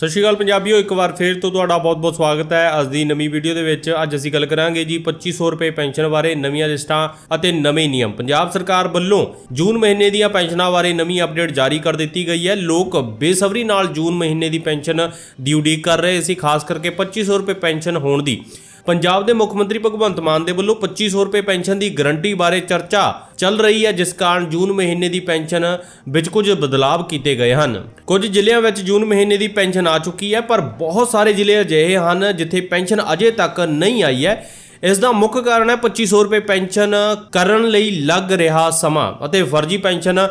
ਸਤਿ ਸ਼੍ਰੀ ਅਕਾਲ ਪੰਜਾਬੀਓ, ਇੱਕ ਵਾਰ ਫੇਰ ਤੋਂ ਤੁਹਾਡਾ ਬਹੁਤ-ਬਹੁਤ ਸਵਾਗਤ ਹੈ। ਅੱਜ ਦੀ ਨਵੀਂ ਵੀਡੀਓ ਦੇ ਵਿੱਚ ਅੱਜ ਅਸੀਂ ਗੱਲ ਕਰਾਂਗੇ ਜੀ 2500 ਰੁਪਏ ਪੈਨਸ਼ਨ ਬਾਰੇ ਨਵੀਆਂ ਲਿਸਟਾਂ ਅਤੇ ਨਵੇਂ ਨਿਯਮ। ਪੰਜਾਬ ਸਰਕਾਰ ਵੱਲੋਂ ਜੂਨ ਮਹੀਨੇ ਦੀਆਂ ਪੈਨਸ਼ਨਾਂ ਬਾਰੇ ਨਵੀਂ ਅਪਡੇਟ ਜਾਰੀ ਕਰ ਦਿੱਤੀ ਗਈ ਹੈ। ਲੋਕ ਬੇਸਬਰੀ ਨਾਲ ਜੂਨ ਮਹੀਨੇ ਦੀ ਪੈਨਸ਼ਨ ਦੀ ਉਡੀਕ ਕਰ ਰਹੇ ਸੀ, ਖਾਸ ਕਰਕੇ 2500 ਰੁਪਏ ਪੈਨਸ਼ਨ ਹੋਣ ਦੀ। ਪੰਜਾਬ ਦੇ ਮੁੱਖ ਮੰਤਰੀ ਭਗਵੰਤ ਮਾਨ ਦੇ ਵੱਲੋਂ 2500 ਰੁਪਏ ਪੈਨਸ਼ਨ ਦੀ ਗਰੰਟੀ ਬਾਰੇ ਚਰਚਾ ਚੱਲ ਰਹੀ ਹੈ, ਜਿਸ ਕਾਰਨ ਜੂਨ ਮਹੀਨੇ ਦੀ ਪੈਨਸ਼ਨ ਵਿੱਚ ਕੁਝ ਬਦਲਾਅ ਕੀਤੇ ਗਏ ਹਨ। ਕੁਝ ਜ਼ਿਲ੍ਹਿਆਂ ਵਿੱਚ ਜੂਨ ਮਹੀਨੇ ਦੀ ਪੈਨਸ਼ਨ ਆ ਚੁੱਕੀ ਹੈ, ਪਰ ਬਹੁਤ ਸਾਰੇ ਜ਼ਿਲ੍ਹੇ ਅਜਿਹੇ ਹਨ ਜਿੱਥੇ ਪੈਨਸ਼ਨ ਅਜੇ ਤੱਕ ਨਹੀਂ ਆਈ ਹੈ। ਇਸ ਦਾ ਮੁੱਖ ਕਾਰਨ ਹੈ 2500 ਰੁਪਏ ਪੈਨਸ਼ਨ ਕਰਨ ਲਈ ਲੱਗ ਰਿਹਾ ਸਮਾਂ ਅਤੇ ਫਰਜ਼ੀ ਪੈਨਸ਼ਨ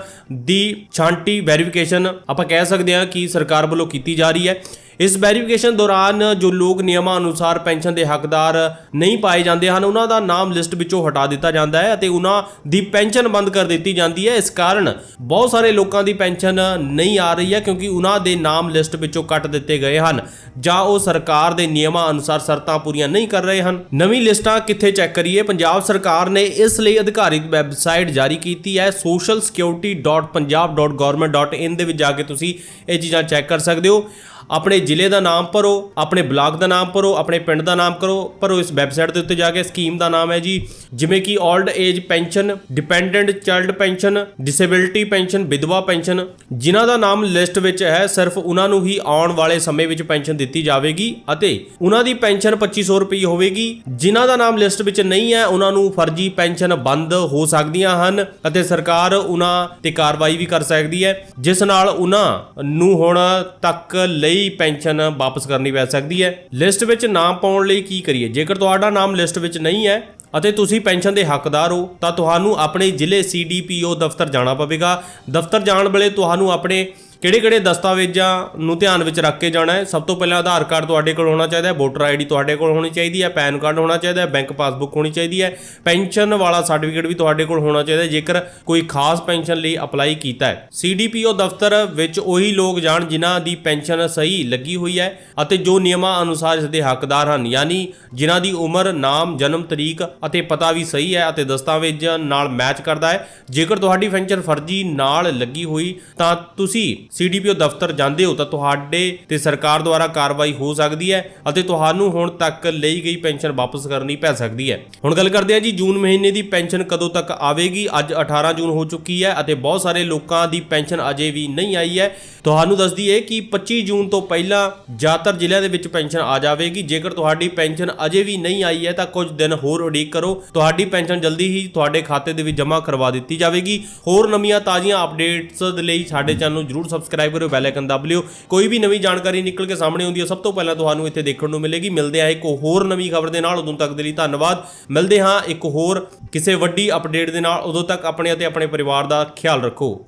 ਦੀ ਛਾਂਟੀ ਵੈਰੀਫਿਕੇਸ਼ਨ ਆਪਾਂ ਕਹਿ ਸਕਦੇ ਹਾਂ ਕਿ ਸਰਕਾਰ ਵੱਲੋਂ ਕੀਤੀ ਜਾ ਰਹੀ ਹੈ। ਇਸ ਵੈਰੀਫਿਕੇਸ਼ਨ ਦੌਰਾਨ ਜੋ ਲੋਕ ਨਿਯਮਾਂ ਅਨੁਸਾਰ ਪੈਨਸ਼ਨ ਦੇ ਹੱਕਦਾਰ ਨਹੀਂ ਪਾਏ ਜਾਂਦੇ ਹਨ, ਉਹਨਾਂ ਦਾ ਨਾਮ ਲਿਸਟ ਵਿੱਚੋਂ ਹਟਾ ਦਿੱਤਾ ਜਾਂਦਾ ਹੈ ਅਤੇ ਉਹਨਾਂ ਦੀ ਪੈਨਸ਼ਨ ਬੰਦ ਕਰ ਦਿੱਤੀ ਜਾਂਦੀ ਹੈ। ਇਸ ਕਾਰਨ ਬਹੁਤ ਸਾਰੇ ਲੋਕਾਂ ਦੀ ਪੈਨਸ਼ਨ ਨਹੀਂ ਆ ਰਹੀ ਹੈ ਕਿਉਂਕਿ ਉਹਨਾਂ ਦੇ ਨਾਮ ਲਿਸਟ ਵਿੱਚੋਂ ਕੱਟ ਦਿੱਤੇ ਗਏ ਹਨ। ਜਾਂ ਉਹ ਸਰਕਾਰ ਦੇ ਨਿਯਮਾਂ ਅਨੁਸਾਰ ਸ਼ਰਤਾਂ ਪੂਰੀਆਂ ਨਹੀਂ ਕਰ ਰਹੇ ਹਨ। ਨਵੀਂ ਲਿਸਟਾਂ ਕਿੱਥੇ ਚੈੱਕ ਕਰੀਏ? ਪੰਜਾਬ ਸਰਕਾਰ ਨੇ ਇਸ ਲਈ ਅਧਿਕਾਰਿਤ ਵੈਬਸਾਈਟ ਜਾਰੀ ਕੀਤੀ ਹੈ socialsecurity.punjab.government.in ਦੇ ਵਿੱਚ ਜਾ ਕੇ ਤੁਸੀਂ ਇਹ ਚੀਜ਼ਾਂ ਚੈੱਕ ਕਰ ਸਕਦੇ ਹੋ। ਆਪਣੇ ਜ਼ਿਲ੍ਹੇ ਦਾ ਨਾਮ ਭਰੋ, ਆਪਣੇ ਬਲਾਕ ਦਾ ਨਾਮ ਭਰੋ, ਆਪਣੇ ਪਿੰਡ ਦਾ ਨਾਮ ਕਰੋ, ਭਰੋ ਇਸ ਵੈਬਸਾਈਟ ਦੇ ਉੱਤੇ ਜਾ ਕੇ ਸਕੀਮ ਦਾ ਨਾਮ ਹੈ ਜੀ। ਜਿਵੇਂ ਕਿ old age pension, dependent child pension, disability pension, ਵਿਧਵਾ ਪੈਨਸ਼ਨ, ਜਿਨ੍ਹਾਂ ਦਾ ਨਾਮ ਲਿਸਟ ਵਿੱਚ ਹੈ, ਸਿਰਫ ਉਹਨਾਂ ਨੂੰ ਹੀ ਆਉਣ ਵਾਲੇ ਸਮੇਂ ਵਿੱਚ ਪੈਨਸ਼ਨ ਦਿੱਤੀ ਜਾਵੇਗੀ ਅਤੇ ਉਹਨਾਂ ਦੀ ਪੈਨਸ਼ਨ 2500 ਰੁਪਏ ਹੋਵੇਗੀ। ਜਿਨ੍ਹਾਂ ਦਾ ਨਾਮ ਲਿਸਟ ਵਿੱਚ ਨਹੀਂ ਹੈ, ਉਹਨਾਂ ਨੂੰ ਫਰਜ਼ੀ ਪੈਨਸ਼ਨ ਬੰਦ ਹੋ ਸਕਦੀਆਂ ਹਨ ਅਤੇ ਸਰਕਾਰ ਉਹਨਾਂ ਤੇ ਕਾਰਵਾਈ ਵੀ ਕਰ ਸਕਦੀ ਹੈ, ਜਿਸ ਨਾਲ ਉਹਨਾਂ ਨੂੰ ਹੁਣ ਤੱਕ ਲਈ ਪੈਨਸ਼ਨ ਪੈਨਸ਼ਨ ਵਾਪਸ ਕਰਨੀ ਪੈ ਸਕਦੀ ਹੈ। ਲਿਸਟ ਵਿੱਚ ਨਾਮ ਪਾਉਣ ਲਈ ਕੀ ਕਰੀਏ? ਜੇਕਰ ਤੁਹਾਡਾ ਨਾਮ ਲਿਸਟ ਵਿੱਚ ਨਹੀਂ ਹੈ ਅਤੇ ਤੁਸੀਂ ਪੈਨਸ਼ਨ ਦੇ ਹੱਕਦਾਰ ਹੋ, ਤਾਂ ਤੁਹਾਨੂੰ ਆਪਣੇ ਜ਼ਿਲ੍ਹੇ ਸੀਡੀਪੀਓ ਦਫ਼ਤਰ ਜਾਣਾ ਪਵੇਗਾ। ਦਫ਼ਤਰ ਜਾਣ ਵੇਲੇ ਤੁਹਾਨੂੰ ਆਪਣੇ ਕਿਹੜੇ-ਕਿਹੜੇ ਦਸਤਾਵੇਜ਼ਾਂ ਨੂੰ ਧਿਆਨ ਵਿੱਚ ਰੱਖ ਕੇ ਜਾਣਾ ਹੈ? ਸਭ ਤੋਂ ਪਹਿਲਾਂ ਆਧਾਰ ਕਾਰਡ ਤੁਹਾਡੇ ਕੋਲ ਹੋਣਾ ਚਾਹੀਦਾ ਹੈ, ਵੋਟਰ ਆਈਡੀ ਤੁਹਾਡੇ ਕੋਲ ਹੋਣੀ ਚਾਹੀਦੀ ਹੈ, ਪੈਨ ਕਾਰਡ ਹੋਣਾ ਚਾਹੀਦਾ ਹੈ, ਬੈਂਕ ਪਾਸਬੁੱਕ ਹੋਣੀ ਚਾਹੀਦੀ ਹੈ, ਪੈਨਸ਼ਨ ਵਾਲਾ ਸਰਟੀਫਿਕੇਟ ਵੀ ਤੁਹਾਡੇ ਕੋਲ ਹੋਣਾ ਚਾਹੀਦਾ ਹੈ, ਜੇਕਰ ਕੋਈ ਖਾਸ ਪੈਨਸ਼ਨ ਲਈ ਅਪਲਾਈ ਕੀਤਾ ਹੈ। ਸੀਡੀਪੀਓ ਦਫ਼ਤਰ ਵਿੱਚ ਉਹੀ ਲੋਕ ਜਾਣ ਜਿਨ੍ਹਾਂ ਦੀ ਪੈਨਸ਼ਨ ਸਹੀ ਲੱਗੀ ਹੋਈ ਹੈ ਅਤੇ ਜੋ ਨਿਯਮਾਂ ਅਨੁਸਾਰ ਇਸ ਦੇ ਹੱਕਦਾਰ ਹਨ, ਯਾਨੀ ਜਿਨ੍ਹਾਂ ਦੀ ਉਮਰ, ਨਾਮ, ਜਨਮ ਤਰੀਕ ਅਤੇ ਪਤਾ ਵੀ ਸਹੀ ਹੈ ਅਤੇ ਦਸਤਾਵੇਜ਼ਾਂ ਨਾਲ ਮੈਚ ਕਰਦਾ ਹੈ। ਜੇਕਰ ਤੁਹਾਡੀ ਪੈਨਸ਼ਨ ਫਰਜ਼ੀ ਨਾਲ ਲੱਗੀ ਹੋਈ ਤਾਂ ਤੁਸੀਂ ਸੀਡੀਪੀਓ ਦਫ਼ਤਰ ਜਾਂਦੇ ਹੋ ਤਾਂ ਤੁਹਾਡੇ ਤੇ ਸਰਕਾਰ ਦੁਆਰਾ ਕਾਰਵਾਈ ਹੋ ਸਕਦੀ ਹੈ ਅਤੇ ਤੁਹਾਨੂੰ ਹੁਣ ਤੱਕ ਲਈ ਗਈ ਪੈਨਸ਼ਨ ਵਾਪਸ ਕਰਨੀ ਪੈ ਸਕਦੀ ਹੈ। ਹੁਣ ਗੱਲ ਕਰਦੇ ਹਾਂ ਜੀ, ਜੂਨ ਮਹੀਨੇ ਦੀ ਪੈਨਸ਼ਨ ਕਦੋਂ ਤੱਕ ਆਵੇਗੀ? ਅੱਜ 18 ਜੂਨ ਹੋ ਚੁੱਕੀ ਹੈ ਅਤੇ ਬਹੁਤ ਸਾਰੇ ਲੋਕਾਂ ਦੀ ਪੈਨਸ਼ਨ ਅਜੇ ਵੀ ਨਹੀਂ ਆਈ ਹੈ। ਤੁਹਾਨੂੰ ਦੱਸ ਦਈਏ ਕਿ 25 ਜੂਨ ਤੋਂ ਪਹਿਲਾਂ ਜ਼ਿਆਦਾਤਰ ਜ਼ਿਲ੍ਹਿਆਂ ਦੇ ਵਿੱਚ ਪੈਨਸ਼ਨ ਆ ਜਾਵੇਗੀ। ਜੇਕਰ ਤੁਹਾਡੀ ਪੈਨਸ਼ਨ ਅਜੇ ਵੀ ਨਹੀਂ ਆਈ ਹੈ ਤਾਂ ਕੁਝ ਦਿਨ ਹੋਰ ਉਡੀਕ ਕਰੋ। ਤੁਹਾਡੀ ਪੈਨਸ਼ਨ ਜਲਦੀ ਹੀ ਤੁਹਾਡੇ ਖਾਤੇ ਦੇ ਵਿੱਚ ਜਮ੍ਹਾਂ ਕਰਵਾ ਦਿੱਤੀ ਜਾਵੇਗੀ। ਹੋਰ ਨਵੀਆਂ ਤਾਜ਼ੀਆਂ ਅਪਡੇਟਸ ਦੇ ਲਈ ਸਾਡੇ ਚੈਨਲ ਨੂੰ ਜਰੂਰ ਸਬਸਕ੍ਰਾਈਬ ਕਰਿਓ ਬੈਲ ਆਈਕਨ ਦਬ ਲਿਓ। ਕੋਈ ਵੀ ਨਵੀਂ ਜਾਣਕਾਰੀ ਨਿਕਲ ਕੇ ਸਾਹਮਣੇ ਆਉਂਦੀ ਹੈ, ਸਭ ਤੋਂ ਪਹਿਲਾਂ ਤੁਹਾਨੂੰ ਇੱਥੇ ਦੇਖਣ ਨੂੰ ਮਿਲੇਗੀ। ਮਿਲਦੇ ਆ ਇੱਕ ਹੋਰ ਨਵੀਂ ਖਬਰ ਦੇ ਨਾਲ। ਉਦੋਂ ਤੱਕ ਦੇ ਲਈ ਧੰਨਵਾਦ। ਮਿਲਦੇ ਹਾਂ ਇੱਕ ਹੋਰ ਕਿਸੇ ਵੱਡੀ ਅਪਡੇਟ ਦੇ ਨਾਲ। ਉਦੋਂ ਤੱਕ ਆਪਣੇ ਅਤੇ ਆਪਣੇ ਪਰਿਵਾਰ ਦਾ ਖਿਆਲ ਰੱਖੋ।